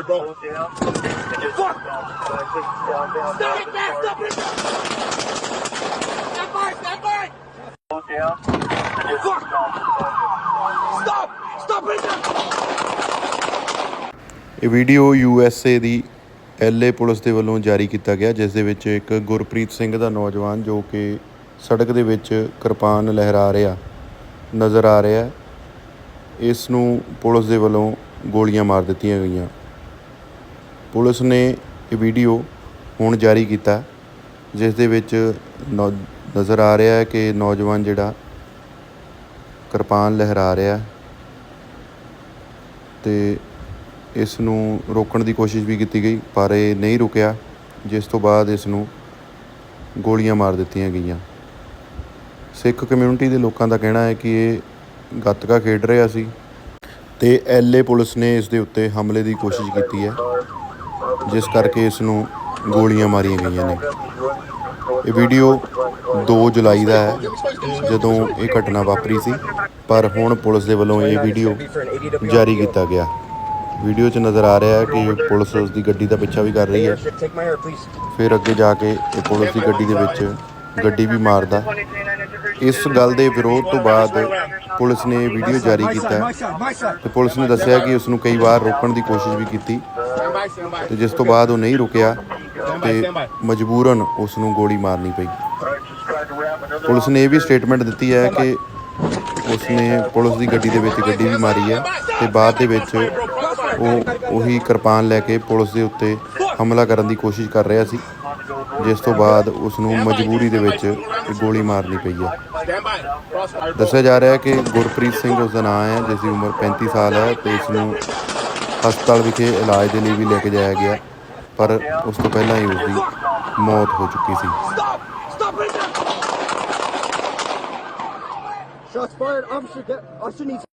Alright, bro. Fuck! Stand! Stop it! Stand by! Stand by! Fuck! Stop! Stop it! ਇਹ video U S A ਦੀ L A police ਦੇ ਵੱਲੋਂ ਜਾਰੀ ਕੀਤਾ ਗਿਆ ਜਿਸ ਦੇ ਵਿੱਚ ਇੱਕ ਗੁਰਪ੍ਰੀਤ ਸਿੰਘ ਦਾ ਨੌਜਵਾਨ ਜੋ ਕਿ ਸੜਕ ਦੇ ਵਿੱਚ ਕਿਰਪਾਨ ਲਹਿਰਾ ਰਿਹਾ ਨਜ਼ਰ ਆ ਰਿਹਾ। ਇਸ ਨੂੰ ਪੁਲਿਸ ਦੇ ਵੱਲੋਂ ਗੋਲੀਆਂ ਮਾਰ ਦਿੱਤੀਆਂ ਗਈਆਂ ਪੁਲਿਸ ਨੇ ਇਹ ਵੀਡੀਓ ਹੁਣ ਜਾਰੀ ਕੀਤਾ। ਜਿਸ ਦੇ ਵਿੱਚ ਨੌ- ਨਜ਼ਰ ਆ ਰਿਹਾ ਹੈ ਕਿ ਨੌਜਵਾਨ ਜਿਹੜਾ ਕਿਰਪਾਨ ਲਹਿਰਾ ਰਿਹਾ ਹੈ ਤੇ ਇਸ ਨੂੰ ਰੋਕਣ ਦੀ ਕੋਸ਼ਿਸ਼ ਵੀ ਕੀਤੀ ਗਈ, ਪਰ ਇਹ ਨਹੀਂ ਰੁਕਿਆ, ਜਿਸ ਤੋਂ ਬਾਅਦ ਇਸ ਨੂੰ ਗੋਲੀਆਂ ਮਾਰ ਦਿੱਤੀਆਂ ਗਈਆਂ। ਸਿੱਖ ਕਮਿਊਨਿਟੀ ਦੇ ਲੋਕਾਂ ਦਾ ਕਹਿਣਾ ਹੈ ਕਿ ਇਹ ਗੱਤਕਾ ਖੇਡ ਰਿਹਾ ਸੀ ਤੇ ਐਲਏ ਪੁਲਿਸ ਨੇ ਇਸ ਦੇ ਉੱਤੇ ਹਮਲੇ ਦੀ ਕੋਸ਼ਿਸ਼ ਕੀਤੀ ਹੈ। ਜਿਸ ਕਰਕੇ ਇਸ ਨੂੰ ਗੋਲੀਆਂ ਮਾਰੀਆਂ ਗਈਆਂ ਨੇ। ਇਹ ਵੀਡੀਓ 2 ਜੁਲਾਈ ਦਾ ਹੈ, ਜਦੋਂ ਇਹ ਘਟਨਾ ਵਾਪਰੀ ਸੀ, ਪਰ ਹੁਣ ਪੁਲਿਸ ਦੇ ਵੱਲੋਂ ਇਹ ਵੀਡੀਓ ਜਾਰੀ ਕੀਤਾ ਗਿਆ। ਵੀਡੀਓ 'ਚ ਨਜ਼ਰ ਆ ਰਿਹਾ ਹੈ ਕਿ ਪੁਲਿਸ ਉਸ ਦੀ ਗੱਡੀ ਦਾ ਪਿੱਛਾ ਵੀ ਕਰ ਰਹੀ ਹੈ। ਫਿਰ ਅੱਗੇ ਜਾ ਕੇ ਇਹ ਪੁਲਿਸ ਦੀ ਗੱਡੀ ਦੇ ਵਿੱਚ ਗੱਡੀ ਵੀ ਮਾਰਦਾ। ਇਸ ਗੱਲ ਦੇ ਵਿਰੋਧ ਤੋਂ ਬਾਅਦ ਪੁਲਿਸ ਨੇ ਇਹ ਵੀਡੀਓ ਜਾਰੀ ਕੀਤਾ ਹੈ। ਤੇ ਪੁਲਿਸ ਨੇ ਦੱਸਿਆ ਕਿ ਉਸ ਨੂੰ ਕਈ ਵਾਰ ਰੋਕਣ ਦੀ ਕੋਸ਼ਿਸ਼ ਵੀ ਕੀਤੀ। ਤੇ ਜਿਸ ਤੋਂ ਬਾਅਦ ਉਹ ਨਹੀਂ ਰੁਕਿਆ ਤੇ. ਮਜਬੂਰਨ ਉਸ ਨੂੰ ਗੋਲੀ ਮਾਰਨੀ ਪਈ। ਪੁਲਿਸ ਨੇ ਇਹ ਵੀ ਸਟੇਟਮੈਂਟ ਦਿੱਤੀ ਹੈ ਕਿ ਉਸ ਨੇ ਪੁਲਿਸ ਦੀ ਗੱਡੀ ਦੇ ਵਿੱਚ ਗੱਡੀ ਵੀ ਮਾਰੀ ਹੈ ਤੇ ਬਾਅਦ ਦੇ ਵਿੱਚ ਉਹ ਉਹੀ ਕਿਰਪਾਨ ਲੈ ਕੇ ਪੁਲਿਸ ਦੇ ਉੱਤੇ ਹਮਲਾ ਕਰਨ ਦੀ ਕੋਸ਼ਿਸ਼ ਕਰ ਰਿਹਾ ਸੀ ਜਿਸ ਤੋਂ ਬਾਅਦ ਉਸ ਨੂੰ ਮਜਬੂਰੀ ਦੇ ਵਿੱਚ ਗੋਲੀ ਮਾਰਨੀ ਪਈ ਹੈ. ਦੱਸਿਆ ਜਾ ਰਿਹਾ ਹੈ ਕਿ ਗੁਰਪ੍ਰੀਤ ਸਿੰਘ ਉਸ ਦਾ ਨਾਮ ਹੈ ਜਿਸ ਦੀ ਉਮਰ 35 ਸਾਲ ਹੈ ਤੇ ਇਸ ਨੂੰ ਹਸਪਤਾਲ ਵਿਖੇ ਇਲਾਜ ਦੇ ਲਈ ਵੀ ਲੈ ਕੇ ਜਾਇਆ ਗਿਆ ਪਰ ਉਸ ਤੋਂ ਪਹਿਲਾਂ ਹੀ ਉਸ ਦੀ ਮੌਤ ਹੋ ਚੁੱਕੀ ਸੀ Shots fired. Officer, get, Officer needs.